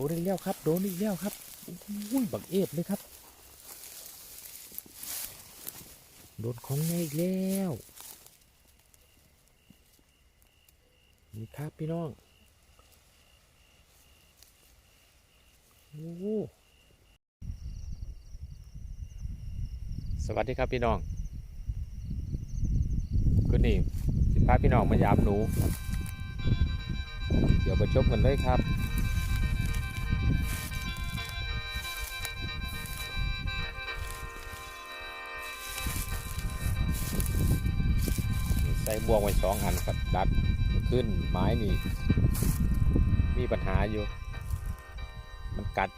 โดนอีกแล้วครับ โดนอีกแล้วครับอุ้ยบักเอฟเลยครับ โดนของไงอีกแล้วนี่ครับพี่น้องโอ้สวัสดีครับพี่น้องก็นี่สิพาพี่น้องมายามหนู เดี๋ยวไปชมกันเลยครับ บ่วงไว้สองอันครับดัดขึ้นไม้นี่มีปัญหาอยู่ มันกัด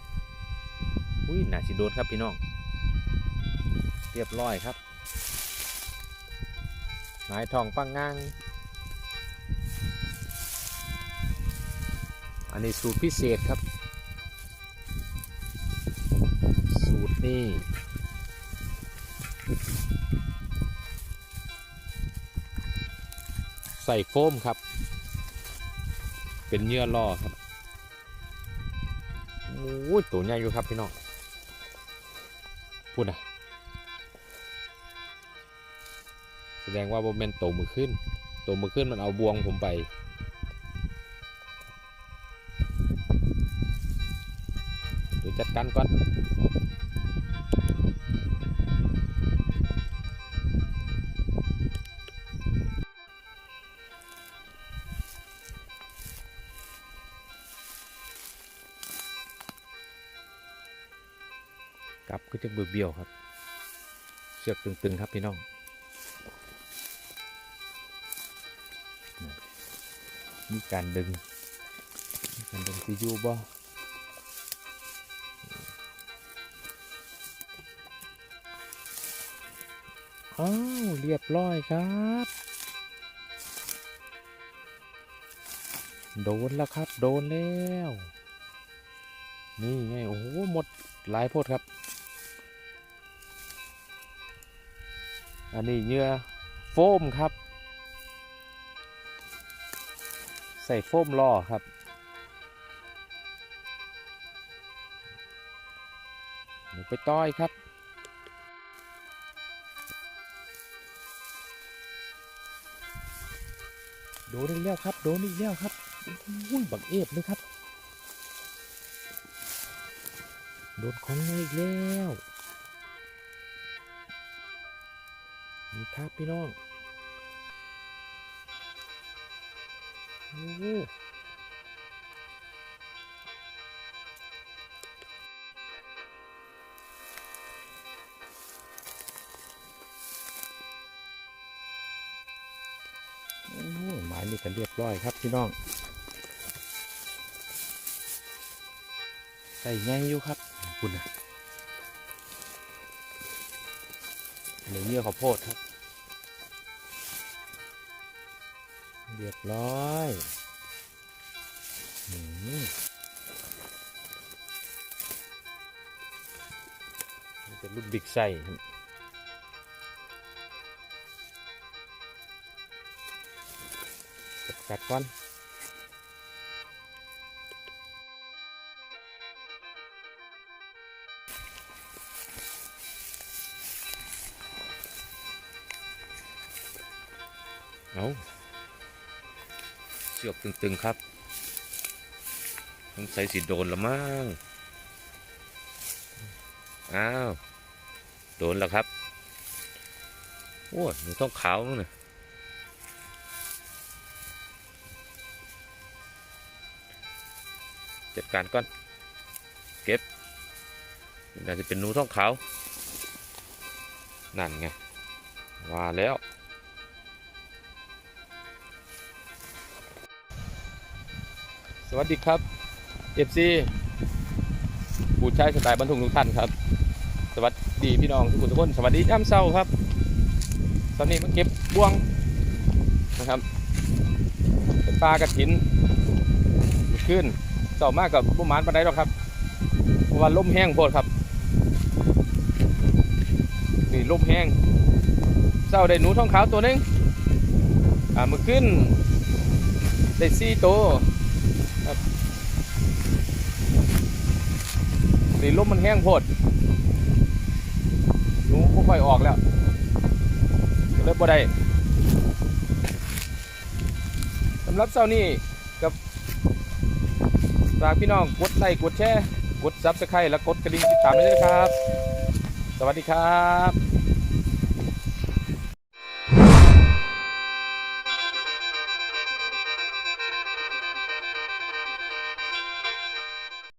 อุ้ยหนาสิโดนครับพี่น้อง เรียบร้อยครับหมายทองปังงังอันนี้สูตรพิเศษครับ สูตรนี่ ส่โฟมครับ เป็นเยื่อล่อครับโอ้ยตัวใหญ่อยู่ครับพี่น้องพูดนะแสดงว่าโมเมนโตวมือขึ้นโตวมือขึ้นมันเอาบวงผมไปเดี๋ยวจัดการก่อน กลับก็จะเบื่อเบี้ยวครับเชือกตึงๆครับพี่น้องมีการดึงมีการดึงซียูบ่อ้าวเรียบร้อยครับโดนแล้วครับ โดนแล้ว นี่ไง โอ้โห หมดหลายโพดครับ อันนี้เหยื่อโฟมครับ ใส่โฟมล่อครับ ไปต้อยครับโดนอีกแล้วครับ โดนอีกแล้วครับอุ้ยบักเอฟเลยครับ โดนของไงอีกแล้ว ครับพี่น้องโอ้โหโอ้โหหมายนี่กันเรียบร้อยครับพี่น้องใส่ไงอยู่ครับคุณนะอันนี้เยื่อข้าวโพดครับ เรียบร้อยนี่เป็นลูกบิ๊กไส้ครับกัดก่อนเอา เชือกตึงๆครับต้องใส่สีโดนละมั้งอ้าว โดนแล้วครับโอ้ยหนูต้องขาวเนี่ยจัดการก่อน เก็บน่าจะเป็นหนูท้องขาว นั่นไงว่าแล้ว สวัสดีครับเอฟซีผู้ชายสไตล์บรรทุกทุกท่านครับ สวัสดีพี่น้องทุกคนทุกคน สวัสดีย่ำเศร้าครับ ตอนนี้มาเก็บบ่วงนะครับเป็นปลากระถินขึ้นต่อมากกับบุมานปานใดหรอกครับ เพราะว่าลมแห้งโพดครับ นี่ล่มแห้งเศร้าได้หนูท้องขาวตัวหนึงอ่ามือขึ้นได้สี่ตั นี่ลมมันแห้งโพดหนูค่อยออกแล้วเลยบ่ได้สำหรับเช้านี้กับฝากพี่น้องกดไลค์กดแชร์กดซับสไครต์และกดกระดิ่งติดตามด้วยนะครับ สวัสดีครับ